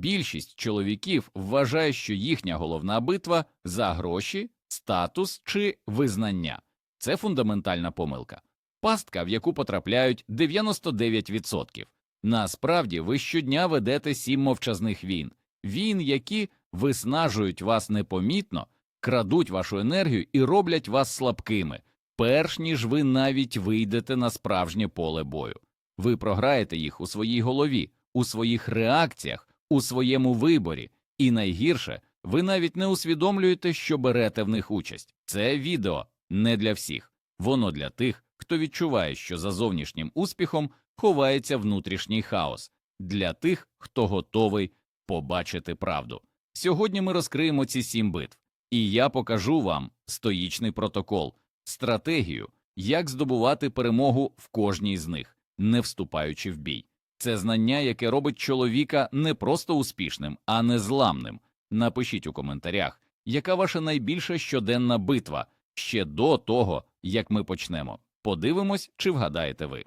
Більшість чоловіків вважає, що їхня головна битва за гроші, статус чи визнання. Це фундаментальна помилка. Пастка, в яку потрапляють 99%. Насправді ви щодня ведете сім мовчазних війн, війн, які виснажують вас непомітно, крадуть вашу енергію і роблять вас слабкими, перш ніж ви навіть вийдете на справжнє поле бою. Ви програєте їх у своїй голові, у своїх реакціях, у своєму виборі, і найгірше, ви навіть не усвідомлюєте, що берете в них участь. Це відео не для всіх, воно для тих, хто відчуває, що за зовнішнім успіхом ховається внутрішній хаос, для тих, хто готовий побачити правду. Сьогодні ми розкриємо ці сім битв, і я покажу вам стоїчний протокол, стратегію, як здобувати перемогу в кожній з них, не вступаючи в бій. Це знання, яке робить чоловіка не просто успішним, а незламним. Напишіть у коментарях, яка ваша найбільша щоденна битва ще до того, як ми почнемо. Подивимось, чи вгадаєте ви.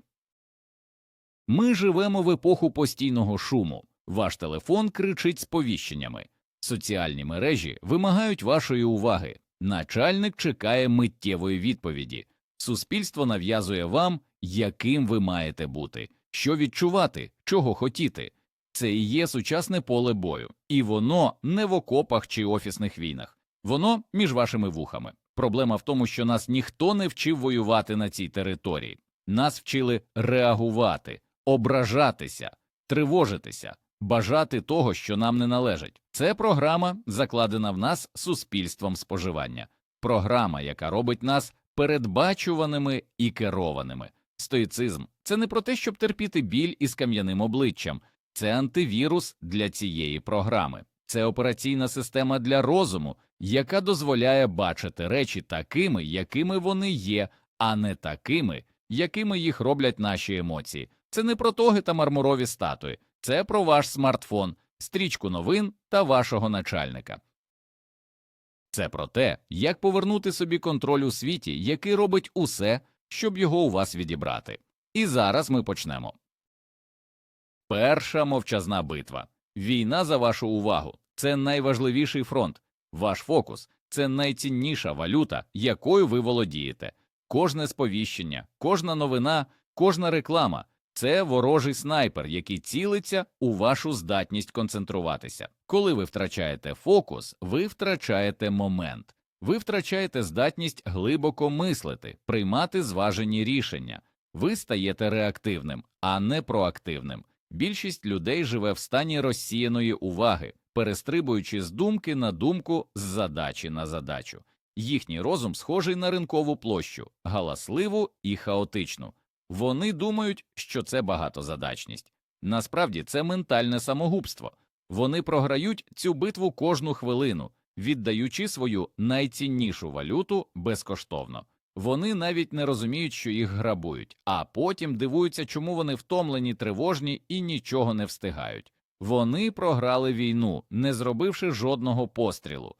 Ми живемо в епоху постійного шуму. Ваш телефон кричить сповіщеннями. Соціальні мережі вимагають вашої уваги. Начальник чекає миттєвої відповіді. Суспільство нав'язує вам, яким ви маєте бути, що відчувати, чого хотіти. Це і є сучасне поле бою, і воно не в окопах чи офісних війнах, воно між вашими вухами. Проблема в тому, що нас ніхто не вчив воювати на цій території. Нас вчили реагувати, ображатися, тривожитися, бажати того, що нам не належить. Це програма, закладена в нас суспільством споживання, програма, яка робить нас передбачуваними і керованими. Стоїцизм це не про те, щоб терпіти біль із кам'яним обличчям, це антивірус для цієї програми, це операційна система для розуму, яка дозволяє бачити речі такими, якими вони є, а не такими, якими їх роблять наші емоції. Це не про тоги та мармурові статуї, це про ваш смартфон, стрічку новин та вашого начальника. Це про те, як повернути собі контроль у світі, який робить усе, щоб його у вас відібрати. І зараз ми почнемо. Перша мовчазна битва. Війна за вашу увагу це найважливіший фронт. Ваш фокус це найцінніша валюта, якою ви володієте. Кожне сповіщення, кожна новина, кожна реклама це ворожий снайпер, який цілиться у вашу здатність концентруватися. Коли ви втрачаєте фокус, ви втрачаєте момент, ви втрачаєте здатність глибоко мислити, приймати зважені рішення. Ви стаєте реактивним, а не проактивним. Більшість людей живе в стані розсіяної уваги, перестрибуючи з думки на думку, з задачі на задачу. Їхній розум схожий на ринкову площу, галасливу і хаотичну. Вони думають, що це багатозадачність. Насправді це ментальне самогубство. Вони програють цю битву кожну хвилину, віддаючи свою найціннішу валюту безкоштовно. Вони навіть не розуміють, що їх грабують, а потім дивуються, чому вони втомлені, тривожні і нічого не встигають. Вони програли війну, не зробивши жодного пострілу.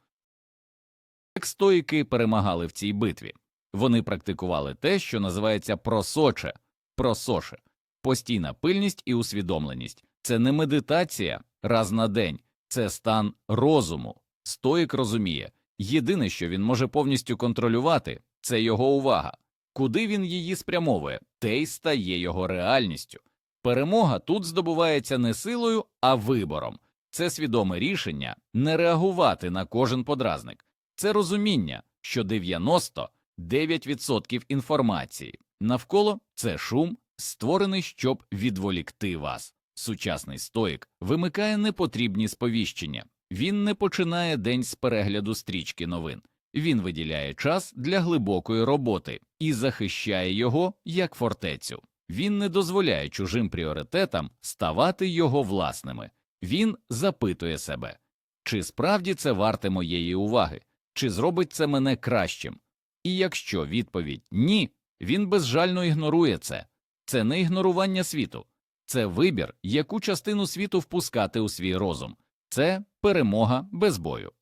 Як стоїки перемагали в цій битві. Вони практикували те, що називається просоче, просоше, постійна пильність і усвідомленість. Це не медитація раз на день, це стан розуму. Стоїк розуміє єдине, що він може повністю контролювати, це його увага. Куди він її спрямовує, те й стає його реальністю. Перемога тут здобувається не силою, а вибором. Це свідоме рішення не реагувати на кожен подразник. Це розуміння, що 99% інформації навколо це шум, створений, щоб відволікти вас. Сучасний стоїк вимикає непотрібні сповіщення. Він не починає день з перегляду стрічки новин. Він виділяє час для глибокої роботи і захищає його як фортецю. Він не дозволяє чужим пріоритетам ставати його власними. Він запитує себе, чи справді це варте моєї уваги, чи зробить це мене кращим. І якщо відповідь ні, він безжально ігнорує це. Це не ігнорування світу, це вибір, яку частину світу впускати у свій розум, це перемога без бою.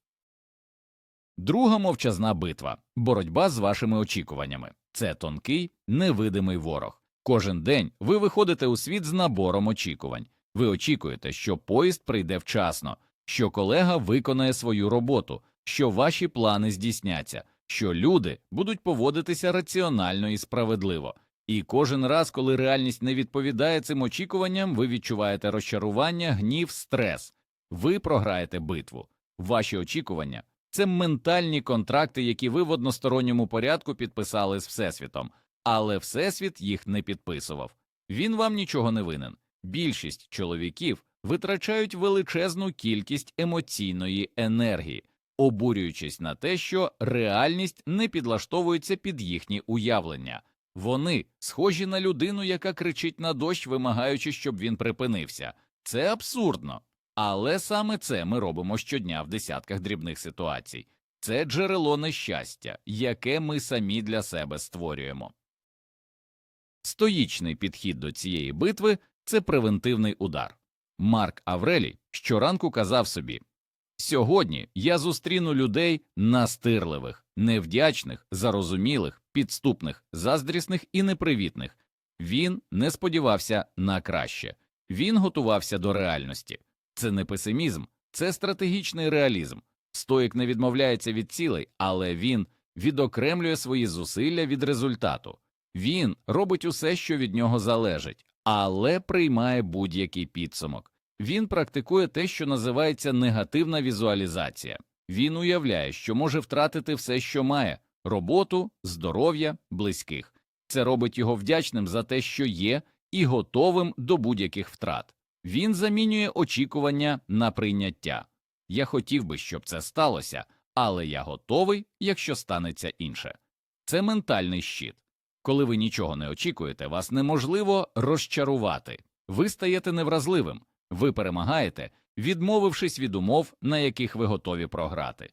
Друга мовчазна битва боротьба з вашими очікуваннями. Це тонкий, невидимий ворог. Кожен день ви виходите у світ з набором очікувань. Ви очікуєте, що поїзд прийде вчасно, що колега виконає свою роботу, що ваші плани здійсняться, що люди будуть поводитися раціонально і справедливо. І кожен раз, коли реальність не відповідає цим очікуванням, ви відчуваєте розчарування, гнів, стрес. Ви програєте битву. Ваші очікування це ментальні контракти, які ви в односторонньому порядку підписали з Всесвітом, але Всесвіт їх не підписував. Він вам нічого не винен. Більшість чоловіків витрачають величезну кількість емоційної енергії, обурюючись на те, що реальність не підлаштовується під їхні уявлення. Вони схожі на людину, яка кричить на дощ, вимагаючи, щоб він припинився. Це абсурдно. Але саме це ми робимо щодня в десятках дрібних ситуацій. Це джерело нещастя, яке ми самі для себе створюємо. Стоїчний підхід до цієї битви це превентивний удар. Марк Аврелій щоранку казав собі Сьогодні я зустріну людей настирливих, невдячних, зарозумілих, підступних, заздрісних і непривітних. Він не сподівався на краще, він готувався до реальності. Це не песимізм, це стратегічний реалізм. Стоїк не відмовляється від цілей, але він відокремлює свої зусилля від результату. Він робить усе, що від нього залежить, але приймає будь-який підсумок. Він практикує те, що називається негативна візуалізація. Він уявляє, що може втратити все, що має роботу, здоров'я, близьких. Це робить його вдячним за те, що є, і готовим до будь-яких втрат. Він замінює очікування на прийняття. Я хотів би, щоб це сталося, але я готовий, якщо станеться інше. Це ментальний щит. Коли ви нічого не очікуєте, вас неможливо розчарувати. Ви стаєте невразливим, ви перемагаєте, відмовившись від умов, на яких ви готові програти.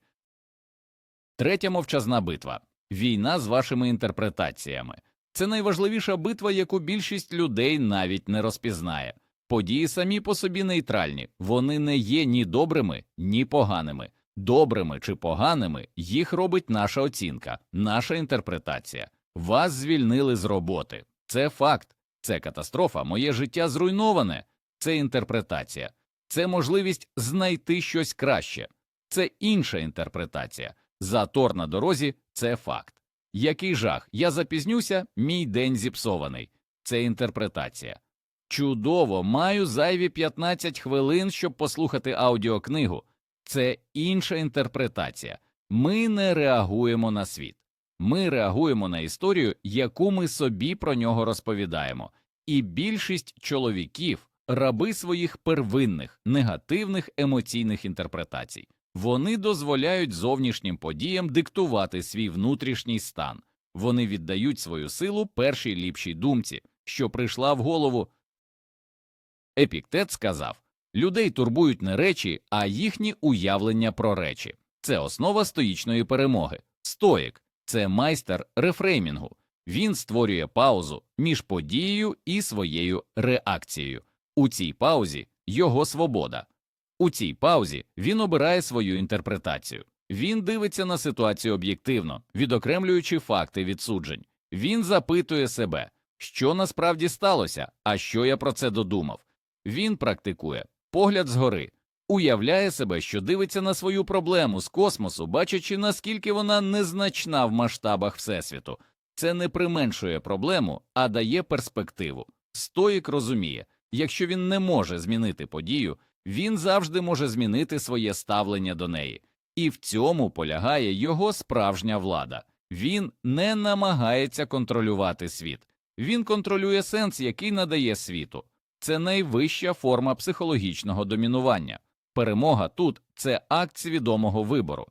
Третя мовчазна битва війна з вашими інтерпретаціями. Це найважливіша битва, яку більшість людей навіть не розпізнає. Події самі по собі нейтральні, вони не є ні добрими, ні поганими. Добрими чи поганими їх робить наша оцінка, наша інтерпретація. Вас звільнили з роботи. Це факт, це катастрофа, моє життя зруйноване, це інтерпретація, це можливість знайти щось краще, це інша інтерпретація. Затор на дорозі це факт. Який жах, я запізнюся, мій день зіпсований. Це інтерпретація. Чудово, маю зайві 15 хвилин, щоб послухати аудіокнигу. Це інша інтерпретація. Ми не реагуємо на світ. Ми реагуємо на історію, яку ми собі про нього розповідаємо, і більшість чоловіків раби своїх первинних негативних емоційних інтерпретацій. Вони дозволяють зовнішнім подіям диктувати свій внутрішній стан. Вони віддають свою силу першій ліпшій думці, що прийшла в голову. Епіктет сказав людей турбують не речі, а їхні уявлення про речі. Це основа стоїчної перемоги. Стоїк це майстер рефреймінгу. Він створює паузу між подією і своєю реакцією. У цій паузі його свобода. У цій паузі він обирає свою інтерпретацію. Він дивиться на ситуацію об'єктивно, відокремлюючи факти від суджень. Він запитує себе, що насправді сталося, а що я про це додумав. Він практикує погляд згори, уявляє себе, що дивиться на свою проблему з космосу, бачачи, наскільки вона незначна в масштабах Всесвіту. Це не применшує проблему, а дає перспективу. Стоїк розуміє, якщо він не може змінити подію, він завжди може змінити своє ставлення до неї, і в цьому полягає його справжня влада. Він не намагається контролювати світ, він контролює сенс, який надає світу. Це найвища форма психологічного домінування. Перемога тут це акт свідомого вибору.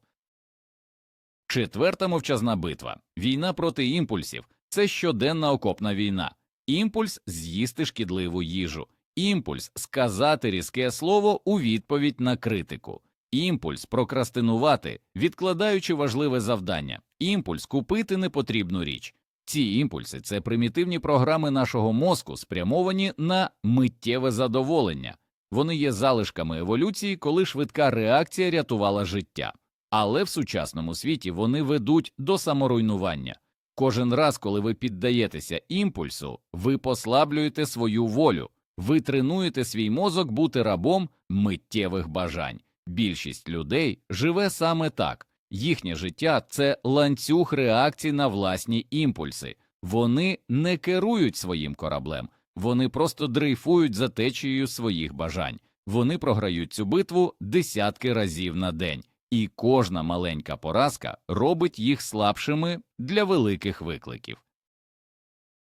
Четверта мовчазна битва війна проти імпульсів це щоденна окопна війна, імпульс з'їсти шкідливу їжу, імпульс сказати різке слово у відповідь на критику, імпульс прокрастинувати, відкладаючи важливе завдання, імпульс купити непотрібну річ. Ці імпульси це примітивні програми нашого мозку, спрямовані на миттєве задоволення. Вони є залишками еволюції, коли швидка реакція рятувала життя. Але в сучасному світі вони ведуть до саморуйнування. Кожен раз, коли ви піддаєтеся імпульсу, ви послаблюєте свою волю, Ви тренуєте свій мозок бути рабом миттєвих бажань. Більшість людей живе саме так. Їхнє життя це ланцюг реакцій на власні імпульси. Вони не керують своїм кораблем, вони просто дрейфують за течією своїх бажань. Вони програють цю битву десятки разів на день, і кожна маленька поразка робить їх слабшими для великих викликів.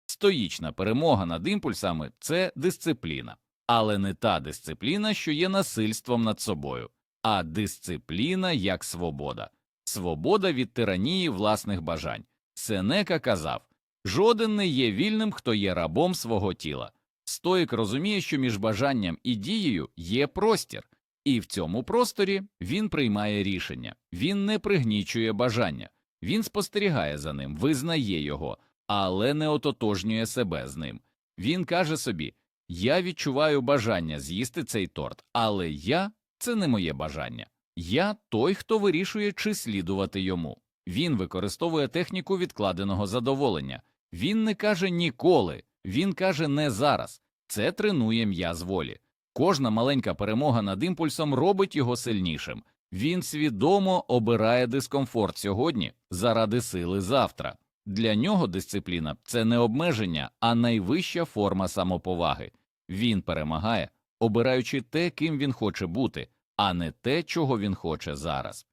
Стоїчна перемога над імпульсами це дисципліна, але не та дисципліна, що є насильством над собою, а дисципліна як свобода, свобода від тиранії власних бажань. Сенека казав жоден не є вільним, хто є рабом свого тіла. Стоїк розуміє, що між бажанням і дією є простір, і в цьому просторі він приймає рішення, він не пригнічує бажання, він спостерігає за ним, визнає його, але не ототожнює себе з ним. Він каже собі Я відчуваю бажання з'їсти цей торт, але я це не моє бажання. Я той, хто вирішує, чи слідувати йому. Він використовує техніку відкладеного задоволення. Він не каже ніколи, він каже не зараз. Це тренує м'яз волі. Кожна маленька перемога над імпульсом робить його сильнішим. Він свідомо обирає дискомфорт сьогодні заради сили завтра. Для нього дисципліна це не обмеження, а найвища форма самоповаги. Він перемагає, обираючи те, ким він хоче бути, а не те, чого він хоче зараз.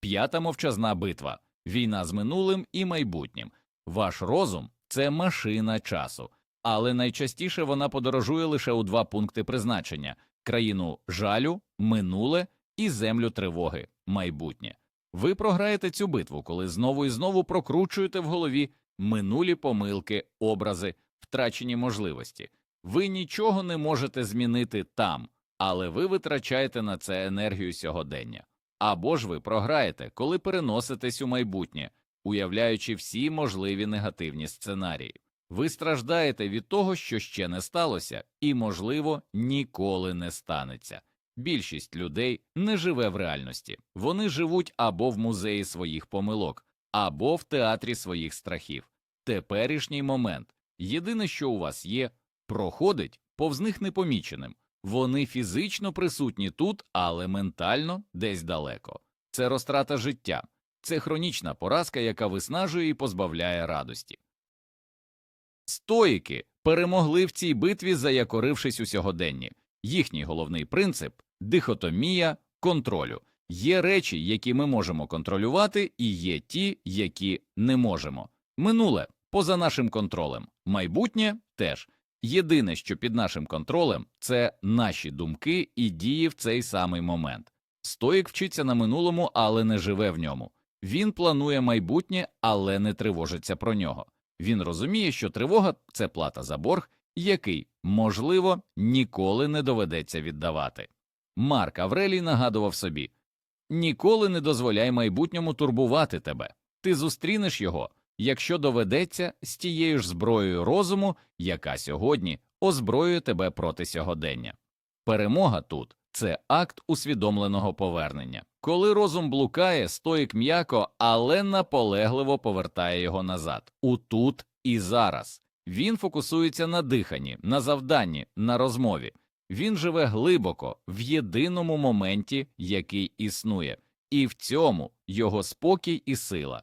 П'ята мовчазна битва війна з минулим і майбутнім. Ваш розум це машина часу, але найчастіше вона подорожує лише у два пункти призначення країну жалю, минуле і землю тривоги, майбутнє. Ви програєте цю битву, коли знову і знову прокручуєте в голові минулі помилки, образи, втрачені можливості. Ви нічого не можете змінити там, але ви витрачаєте на це енергію сьогодення. Або ж ви програєте, коли переноситесь у майбутнє, уявляючи всі можливі негативні сценарії. Ви страждаєте від того, що ще не сталося, і, можливо, ніколи не станеться. Більшість людей не живе в реальності, вони живуть або в музеї своїх помилок, або в театрі своїх страхів. Теперішній момент єдине, що у вас є, проходить повз них непоміченим. Вони фізично присутні тут, але ментально десь далеко. Це розтрата життя, це хронічна поразка, яка виснажує і позбавляє радості. Стоїки перемогли в цій битві, заякорившись у сьогоденні. Їхній головний принцип дихотомія контролю. Є речі, які ми можемо контролювати, і є ті, які не можемо. Минуле поза нашим контролем, майбутнє теж. Єдине, що під нашим контролем, це наші думки і дії в цей самий момент. Стоїк вчиться на минулому, але не живе в ньому. Він планує майбутнє, але не тривожиться про нього. Він розуміє, що тривога це плата за борг, який, можливо, ніколи не доведеться віддавати. Марк Аврелій нагадував собі ніколи не дозволяй майбутньому турбувати тебе, ти зустрінеш його, якщо доведеться з тією ж зброєю розуму, яка сьогодні озброює тебе проти сьогодення. Перемога тут це акт усвідомленого повернення. Коли розум блукає, стоїк м'яко, але наполегливо повертає його назад, у тут і зараз. Він фокусується на диханні, на завданні, на розмові. Він живе глибоко в єдиному моменті, який існує, і в цьому його спокій і сила.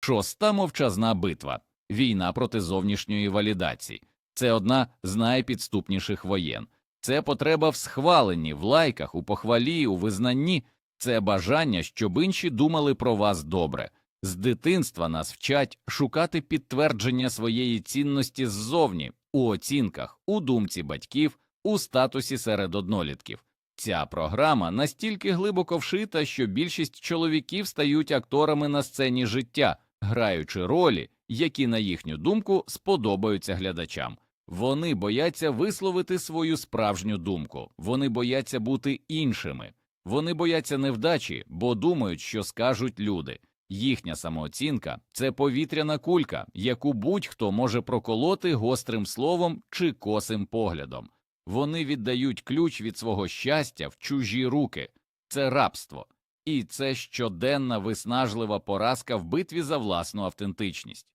Шоста мовчазна битва війна проти зовнішньої валідації. Це одна з найпідступніших воєн. Це потреба в схваленні, в лайках, у похвалі, у визнанні, це бажання, щоб інші думали про вас добре. З дитинства нас вчать шукати підтвердження своєї цінності ззовні, у оцінках, у думці батьків, у статусі серед однолітків. Ця програма настільки глибоко вшита, що більшість чоловіків стають акторами на сцені життя, граючи ролі, які, на їхню думку, сподобаються глядачам. Вони бояться висловити свою справжню думку, вони бояться бути іншими, вони бояться невдачі, бо думають, що скажуть люди. Їхня самооцінка це повітряна кулька, яку будь-хто може проколоти гострим словом чи косим поглядом. Вони віддають ключ від свого щастя в чужі руки, це рабство, і це щоденна виснажлива поразка в битві за власну автентичність.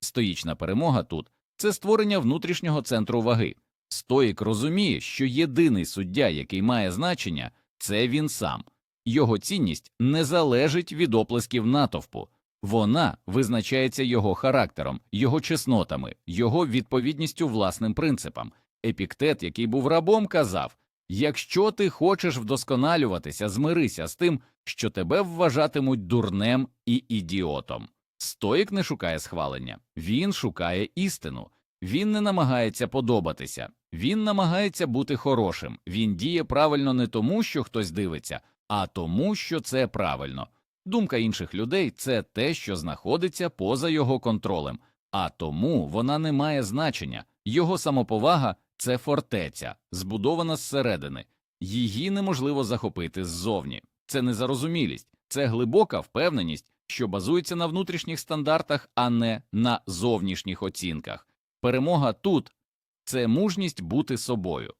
Стоїчна перемога тут це створення внутрішнього центру ваги. Стоїк розуміє, що єдиний суддя, який має значення, це він сам. Його цінність не залежить від оплесків натовпу, вона визначається його характером, його чеснотами, його відповідністю власним принципам. Епіктет, який був рабом, казав якщо ти хочеш вдосконалюватися, змирися з тим, що тебе вважатимуть дурнем і ідіотом. Стоїк не шукає схвалення, він шукає істину. Він не намагається подобатися, він намагається бути хорошим. Він діє правильно не тому, що хтось дивиться, а тому, що це правильно. Думка інших людей це те, що знаходиться поза його контролем, а тому вона не має значення. Його самоповага це фортеця, збудована зсередини, її неможливо захопити ззовні. Це незарозумілість, це глибока впевненість, що базується на внутрішніх стандартах, а не на зовнішніх оцінках. Перемога тут це мужність бути собою.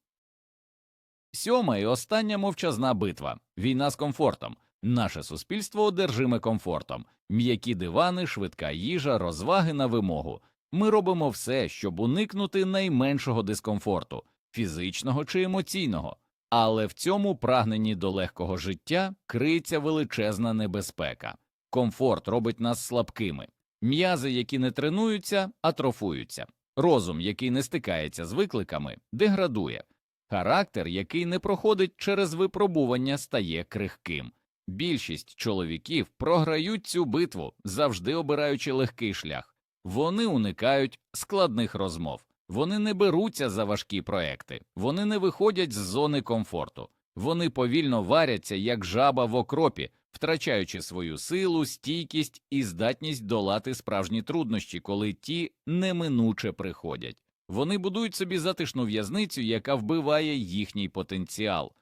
Сьома і остання мовчазна битва війна з комфортом. Наше суспільство одержиме комфортом, м'які дивани, швидка їжа, розваги на вимогу. Ми робимо все, щоб уникнути найменшого дискомфорту, фізичного чи емоційного, але в цьому прагненні до легкого життя криється величезна небезпека. Комфорт робить нас слабкими, м'язи, які не тренуються, атрофуються, розум, який не стикається з викликами, деградує, характер, який не проходить через випробування, стає крихким. Більшість чоловіків програють цю битву, завжди обираючи легкий шлях. Вони уникають складних розмов, вони не беруться за важкі проекти, вони не виходять з зони комфорту, вони повільно варяться, як жаба в окропі, втрачаючи свою силу, стійкість і здатність долати справжні труднощі, коли ті неминуче приходять. Вони будують собі затишну в'язницю, яка вбиває їхній потенціал.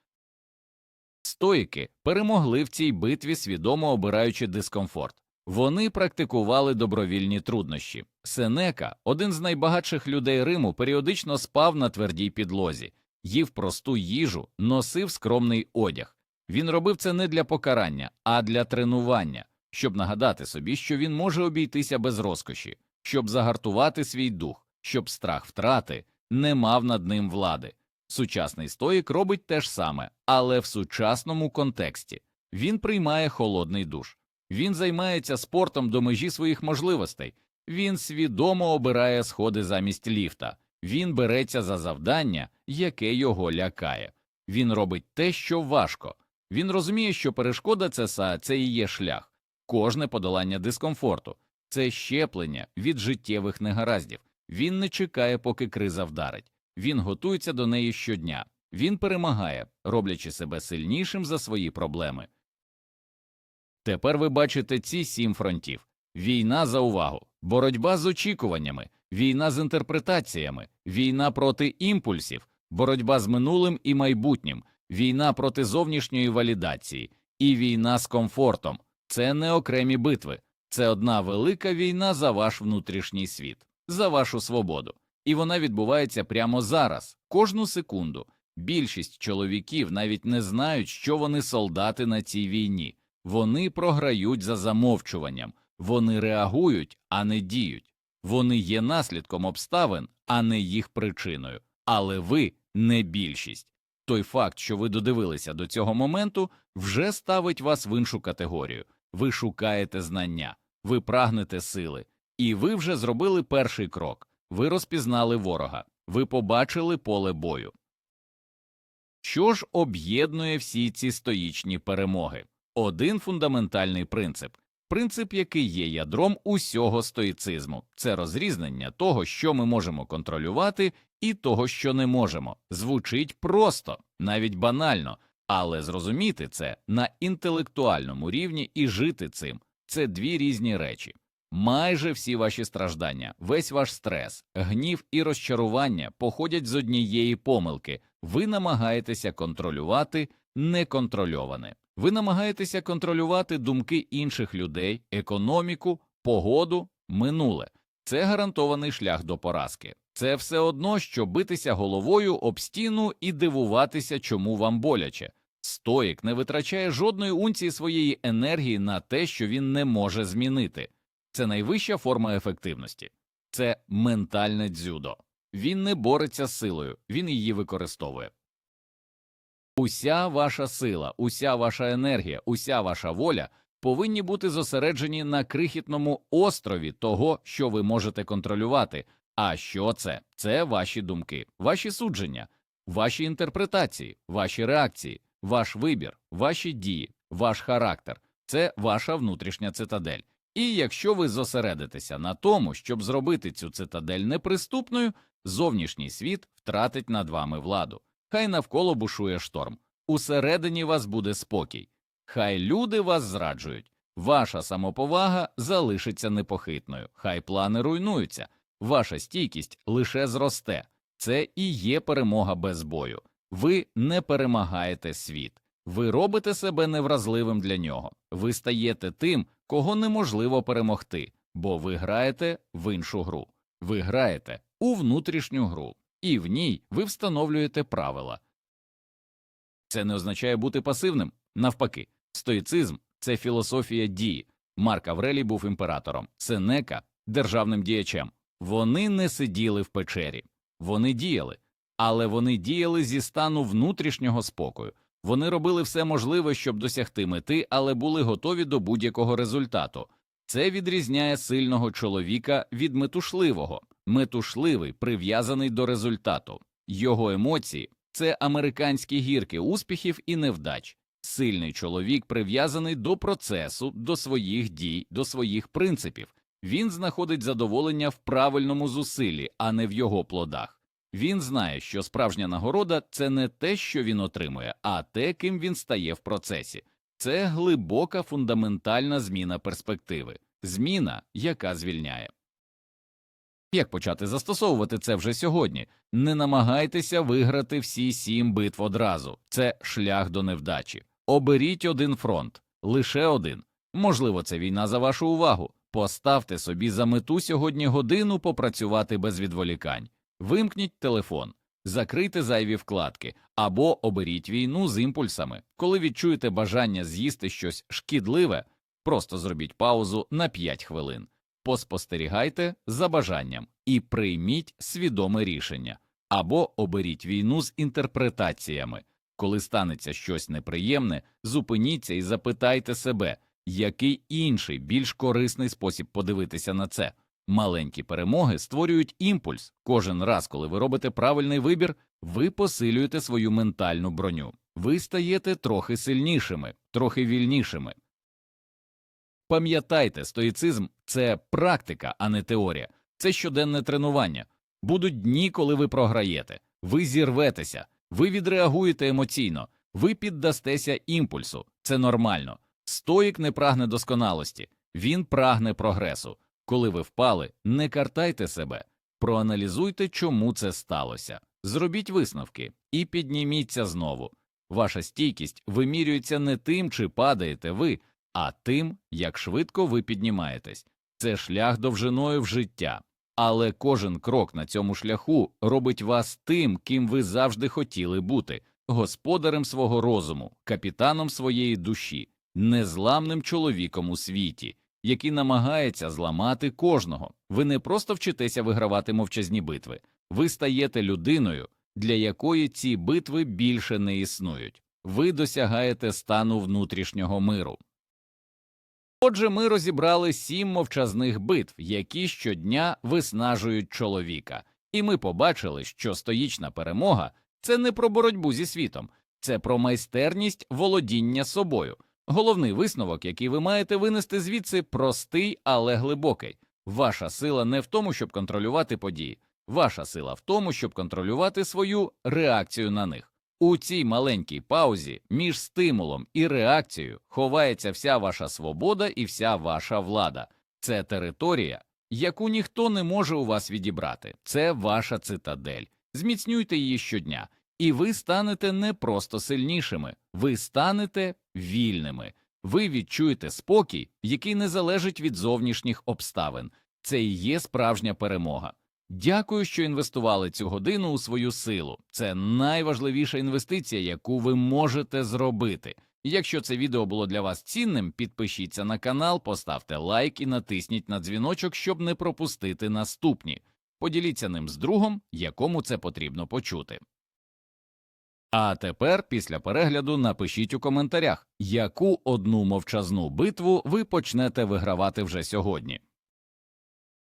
Стоїки перемогли в цій битві, свідомо обираючи дискомфорт. Вони практикували добровільні труднощі. Сенека, один з найбагатших людей Риму, періодично спав на твердій підлозі, їв просту їжу, носив скромний одяг. Він робив це не для покарання, а для тренування, щоб нагадати собі, що він може обійтися без розкоші, щоб загартувати свій дух, щоб страх втрати не мав над ним влади. Сучасний стоїк робить те ж саме, але в сучасному контексті він приймає холодний душ. Він займається спортом до межі своїх можливостей, він свідомо обирає сходи замість ліфта, він береться за завдання, яке його лякає. Він робить те, що важко. Він розуміє, що перешкода це са, це і є шлях, кожне подолання дискомфорту, це щеплення від життєвих негараздів. Він не чекає, поки криза вдарить. Він готується до неї щодня. Він перемагає, роблячи себе сильнішим за свої проблеми. Тепер ви бачите ці сім фронтів: війна за увагу, боротьба з очікуваннями, війна з інтерпретаціями, війна проти імпульсів, боротьба з минулим і майбутнім, війна проти зовнішньої валідації. І війна з комфортом. Це не окремі битви, це одна велика війна за ваш внутрішній світ, за вашу свободу. І вона відбувається прямо зараз, кожну секунду. Більшість чоловіків навіть не знають, що вони солдати на цій війні. Вони програють за замовчуванням, вони реагують, а не діють. Вони є наслідком обставин, а не їх причиною. Але ви не більшість. Той факт, що ви додивилися до цього моменту, вже ставить вас в іншу категорію. Ви шукаєте знання, ви прагнете сили, і ви вже зробили перший крок. Ви розпізнали ворога, ви побачили поле бою. Що ж об'єднує всі ці стоїчні перемоги? Один фундаментальний принцип, принцип, який є ядром усього стоїцизму, це розрізнення того, що ми можемо контролювати, і того, що не можемо. Звучить просто, навіть банально, але зрозуміти це на інтелектуальному рівні і жити цим це дві різні речі. Майже всі ваші страждання, весь ваш стрес, гнів і розчарування походять з однієї помилки. Ви намагаєтеся контролювати неконтрольоване. Ви намагаєтеся контролювати думки інших людей, економіку, погоду, минуле. Це гарантований шлях до поразки. Це все одно, що битися головою об стіну і дивуватися, чому вам боляче. Стоїк не витрачає жодної унції своєї енергії на те, що він не може змінити. Це найвища форма ефективності. це ментальне дзюдо. Він не бореться з силою, він її використовує. Уся ваша сила, уся ваша енергія, уся ваша воля повинні бути зосереджені на крихітному острові того, що ви можете контролювати. А що це? Це ваші думки, ваші судження, ваші інтерпретації, ваші реакції, ваш вибір, ваші дії, ваш характер це ваша внутрішня цитадель. І якщо ви зосередитеся на тому, щоб зробити цю цитадель неприступною, зовнішній світ втратить над вами владу. Хай навколо бушує шторм. Усередині вас буде спокій. Хай люди вас зраджують. Ваша самоповага залишиться непохитною. Хай плани руйнуються. Ваша стійкість лише зросте. Це і є перемога без бою. Ви не перемагаєте світ. Ви робите себе невразливим для нього. Ви стаєте тим, кого неможливо перемогти, бо ви граєте в іншу гру. Ви граєте у внутрішню гру, і в ній ви встановлюєте правила. Це не означає бути пасивним. Навпаки, стоїцизм це філософія дії. Марк Аврелій був імператором, Сенека державним діячем. Вони не сиділи в печері, вони діяли, але вони діяли зі стану внутрішнього спокою. Вони робили все можливе, щоб досягти мети, але були готові до будь-якого результату. Це відрізняє сильного чоловіка від метушливого. Метушливий прив'язаний до результату. Його емоції це американські гірки успіхів і невдач. Сильний чоловік прив'язаний до процесу, до своїх дій, до своїх принципів. Він знаходить задоволення в правильному зусиллі, а не в його плодах. Він знає, що справжня нагорода це не те, що він отримує, а те, ким він стає в процесі. Це глибока фундаментальна зміна перспективи, зміна, яка звільняє. Як почати застосовувати це вже сьогодні? Не намагайтеся виграти всі сім битв одразу, це шлях до невдачі. Оберіть один фронт, лише один. Можливо, це війна за вашу увагу. Поставте собі за мету сьогодні годину попрацювати без відволікань. Вимкніть телефон, закрийте зайві вкладки або оберіть війну з імпульсами. Коли відчуєте бажання з'їсти щось шкідливе, просто зробіть паузу на 5 хвилин, поспостерігайте за бажанням і прийміть свідоме рішення, або оберіть війну з інтерпретаціями. Коли станеться щось неприємне, зупиніться і запитайте себе, який інший більш корисний спосіб подивитися на це. Маленькі перемоги створюють імпульс. Кожен раз, коли ви робите правильний вибір, ви посилюєте свою ментальну броню. Ви стаєте трохи сильнішими, трохи вільнішими. Пам'ятайте, стоїцизм це практика, а не теорія, це щоденне тренування. Будуть дні, коли ви програєте, ви зірветеся, ви відреагуєте емоційно, ви піддастеся імпульсу. Це нормально. Стоїк не прагне досконалості, він прагне прогресу. Коли ви впали, не картайте себе, проаналізуйте, чому це сталося, зробіть висновки і підніміться знову. Ваша стійкість вимірюється не тим, чи падаєте ви, а тим, як швидко ви піднімаєтесь. Це шлях довжиною в життя, але кожен крок на цьому шляху робить вас тим, ким ви завжди хотіли бути, господарем свого розуму, капітаном своєї душі, незламним чоловіком у світі який намагається зламати кожного. Ви не просто вчитеся вигравати мовчазні битви, ви стаєте людиною, для якої ці битви більше не існують. Ви досягаєте стану внутрішнього миру. Отже, ми розібрали сім мовчазних битв, які щодня виснажують чоловіка, і ми побачили, що стоїчна перемога це не про боротьбу зі світом, це про майстерність володіння собою. Головний висновок, який ви маєте винести звідси, простий, але глибокий. Ваша сила не в тому, щоб контролювати події, ваша сила в тому, щоб контролювати свою реакцію на них. У цій маленькій паузі між стимулом і реакцією ховається вся ваша свобода і вся ваша влада. Це територія, яку ніхто не може у вас відібрати. Це ваша цитадель. Зміцнюйте її щодня і ви станете не просто сильнішими, ви станете вільними. Ви відчуєте спокій, який не залежить від зовнішніх обставин. Це і є справжня перемога. Дякую, що інвестували цю годину у свою силу. Це найважливіша інвестиція, яку ви можете зробити. Якщо це відео було для вас цінним, підпишіться на канал, поставте лайк і натисніть на дзвіночок, щоб не пропустити наступні. Поділіться ним з другом, якому це потрібно почути. А тепер, після перегляду, напишіть у коментарях, яку одну мовчазну битву ви почнете вигравати вже сьогодні.